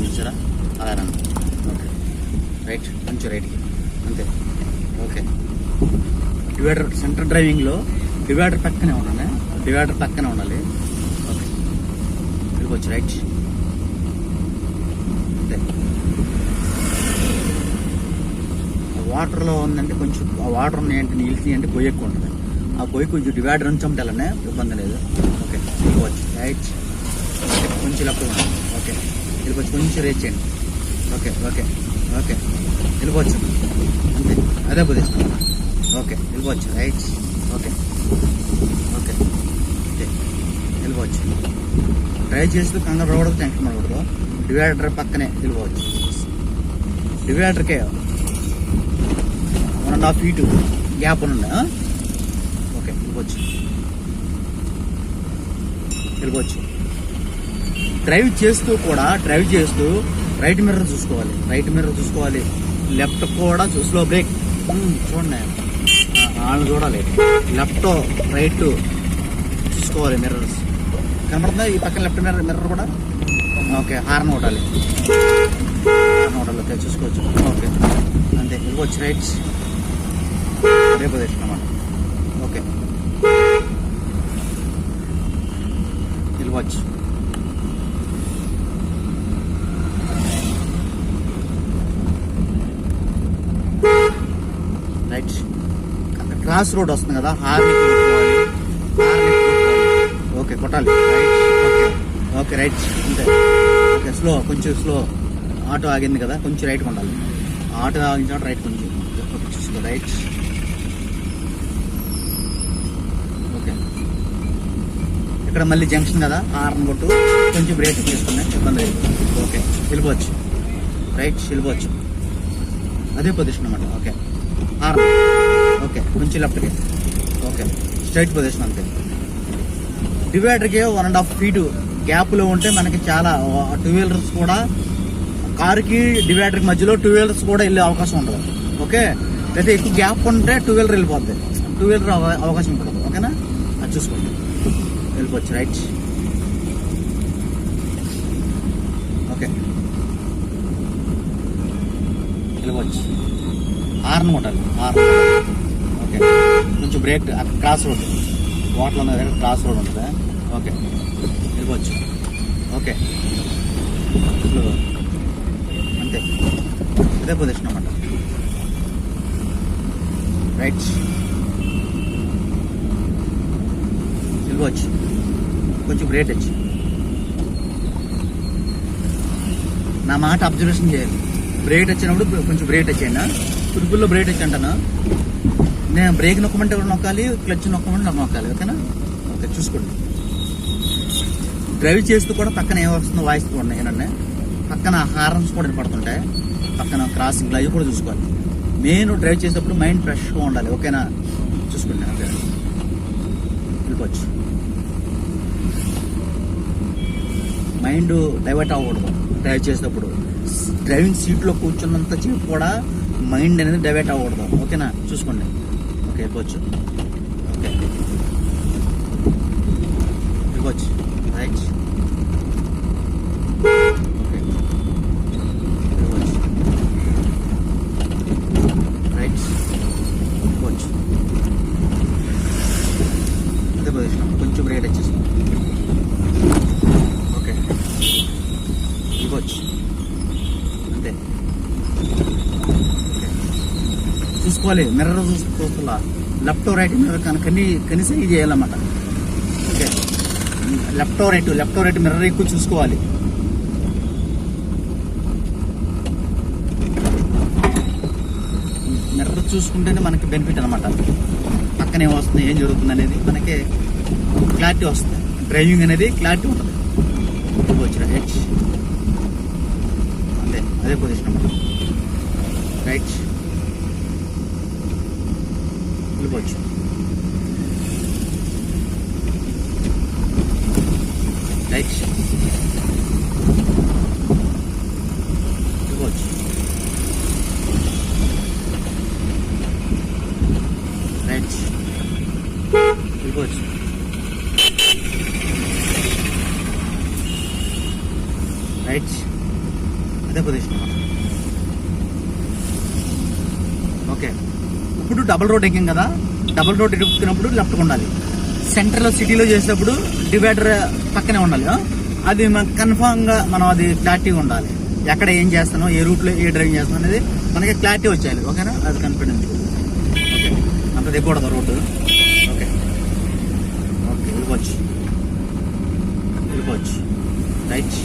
చూసారా? అలా రండి ఓకే. రైట్ కొంచెం రైట్కి అంతే. ఓకే. డివైడర్ సెంటర్ డ్రైవింగ్లో డివైడర్ పక్కనే ఉండాలి. డివైడర్ పక్కనే ఉండాలి. ఓకే. వెళ్ళిపోవచ్చు రైట్ అంతే. వాటర్లో ఉందంటే కొంచెం ఆ వాటర్ ఉన్నాయంటే నీళ్ళు అంటే గొయ్యి ఎక్కువ ఉంటుంది. ఆ గొయ్యి కొంచెం డివైడర్ నుంచి ఉండాలనే ఇబ్బంది లేదు. ఓకే. వెళ్ళిపోవచ్చు రైట్ కొంచెం లెఫ్ట్ ఉంటుంది వెళ్ళిపోవచ్చు. కొంచెం రేట్ చేయండి. Okay okay okay. వెళ్ళిపోవచ్చు. అంతే. అదే పొజిషన్ ఓకే వెళ్ళిపోవచ్చు. రైట్. Okay okay. అంతే. వెళ్ళిపోవచ్చు. డ్రైవ్ చేస్తూ కంగారు థ్యాంక్ టెన్షన్ పడకూడదు. డివైడర్ పక్కనే వెళ్ళిపోవచ్చు. డివైడర్కే one and half feet gap ఉంది? ఓకే వెళ్ళిపోవచ్చు. వెళ్ళిపోవచ్చు. డ్రైవ్ చేస్తూ కూడా డ్రైవ్ చేస్తూ రైట్ మిర్రర్ చూసుకోవాలి. రైట్ మిర్రర్ చూసుకోవాలి. లెఫ్ట్ కూడా స్లో బ్రేక్. చూడండి. వాళ్ళు వాళ్ళని చూడాలి. లెఫ్ట్ రైట్ చూసుకోవాలి మిర్రర్స్. కనపడుతుందా? ఈ పక్కన లెఫ్ట్ మిర్రర్ మిర్రర్ కూడా? ఓకే హార్న్ కొట్టాలి హార్న్ కొట్టాలి ఓకే చూసుకోవచ్చు. ఓకే అంతే. వెళ్ళిపోవచ్చు రైట్స్. అదే పొజిషన్ అన్నమాట. ఓకే. వెళ్ళిపోవచ్చు రైట్ క్రాస్ రోడ్ వస్తుంది కదా హార్ని ఓకే కొట్టాలి. రైట్ ఓకే ఓకే రైట్ అంతే. ఓకే స్లో కొంచెం స్లో. ఆటో ఆగింది కదా కొంచెం రైట్ ఉండాలి ఆటో ఆగించిన రైట్ కొంచెం. Right okay. ఇక్కడ మళ్ళీ జంక్షన్ కదా హార్న్ కొట్టు. కొంచెం బ్రేక్ తీసుకున్నాయి ఇబ్బంది లేదు. ఓకే వెళ్ళిపోవచ్చు. రైట్ వెళ్ళిపోవచ్చు. అదే పొజిషన్ అనమాట ఓకే. హార్న్ ఓకే కొంచెం లెఫ్ట్కి ఓకే స్ట్రైట్ పొజిషన్ అంతే. డివైడర్కి వన్ అండ్ హాఫ్ ఫీట్ గ్యాప్లో ఉంటే మనకి చాలా టూ వీలర్స్ కూడా కారుకి డివైడర్కి మధ్యలో టూ వీలర్స్ కూడా వెళ్ళే అవకాశం ఉండదు. ఓకే? అయితే ఎక్కువ గ్యాప్ ఉంటే టూ వీలర్ వెళ్ళిపోద్ది. టూ వీలర్ అవ- అవకాశం ఉంటుంది ఓకేనా? అది చూసుకోండి. వెళ్ళిపోవచ్చు రైట్ ఓకే. వెళ్ళిపోవచ్చు. హార్న్ కొట్టాలి హార్న్ ఓకే. కొంచెం బ్రేక్ క్రాస్ రోడ్. వాటర్ ఉన్న దగ్గర క్రాస్ రోడ్ ఉంటుంది? ఓకే. వెళ్ళిపోవచ్చు. ఓకే. ఇప్పుడు అంతే. ఇదే పొజిషన్ అన్నమాట. రైట్ వెళ్ళిపోవచ్చు. కొంచెం బ్రేక్ వచ్చి నా మాట అబ్జర్వేషన్ చేయాలి. బ్రేక్ వచ్చినప్పుడు కొంచెం బ్రేక్ వచ్చేయండి కురుపుల్లో బ్రేక్ వచ్చి నేను బ్రేక్ నొక్కమంటే కూడా నొక్కాలి? క్లచ్ నొక్కమంటే నాకు నొక్కాలి ఓకేనా? ఓకే చూసుకోండి. డ్రైవ్ చేస్తూ కూడా పక్కన ఏం వస్తుందో వాయిస్ కూడా ఏంటంటే పక్కన హార్న్స్ కూడా వినపడుతుంటాయి. పక్కన క్రాసింగ్ అవి కూడా చూసుకోవాలి. మెయిన్ డ్రైవ్ చేసేటప్పుడు మైండ్ ఫ్రెష్గా ఉండాలి ఓకేనా? చూసుకోండి ఓకే. వెళ్ళిపోవచ్చు. మైండ్ డైవర్ట్ అవ్వకూడదు. డ్రైవ్ చేసేటప్పుడు. డ్రైవింగ్ సీట్లో కూర్చున్నంత సేపు కూడా మైండ్ అనేది డైవర్ట్ అవ్వకూడదు. ఓకేనా? చూసుకోండి. ఓకే వెళ్ళిపోవచ్చు ఓకే. వెళ్ళిపోవచ్చు రైట్. ఓకే. వెళ్ళిపోవచ్చు రైట్. వెళ్ళిపోవచ్చు అదే పొజిషన్ కొంచెం బ్రేక్ వచ్చేసి ఓకే. వెళ్ళిపోవచ్చు అంతే ఓకే చూసుకోవాలి. మిర్రర్ చూసుకోవాలా? లెఫ్ట్ రైట్ మిర్రర్ కనుక కనీసం ఇది చేయాలన్నమాట. Okay. Left right left right mirror ఎక్కువ చూసుకోవాలి. మిర్రర్ చూసుకుంటేనే మనకి బెనిఫిట్ అనమాట పక్కనే వస్తుంది ఏం జరుగుతుంది అనేది మనకి క్లారిటీ వస్తుంది. డ్రైవింగ్ అనేది క్లారిటీ ఉంటుంది. వచ్చిన హెచ్ అంతే అదే పొజిషన్ అన్నమాట. రైట్ వెళ్ళిపోవచ్చు రైట్ వెళ్ళిపోవచ్చు రైట్ వెళ్ళిపోవచ్చు రైట్ అదే పొజిషన్ ఓకే ఇప్పుడు డబుల్ రోడ్ ఎక్కాం కదా. డబుల్ రోడ్ ఎక్కుతున్నప్పుడు లెఫ్ట్ ఉండాలి. సెంటర్లో సిటీలో చేసేటప్పుడు డివైడర్ పక్కనే ఉండాలి అది మనకు గా మనం అది క్లారిటీగా ఉండాలి. ఎక్కడ ఏం చేస్తానో ఏ రూట్లో ఏ డ్రైవింగ్ చేస్తానో అనేది మనకి క్లారిటీ వచ్చేయాలి. ఓకేనా అది కాన్ఫిడెన్స్ ఓకే అంత దిగకూడదు రోడ్డు ఓకే ఓకే వెళ్ళిపోవచ్చు. వెళ్ళిపోవచ్చు. రైట్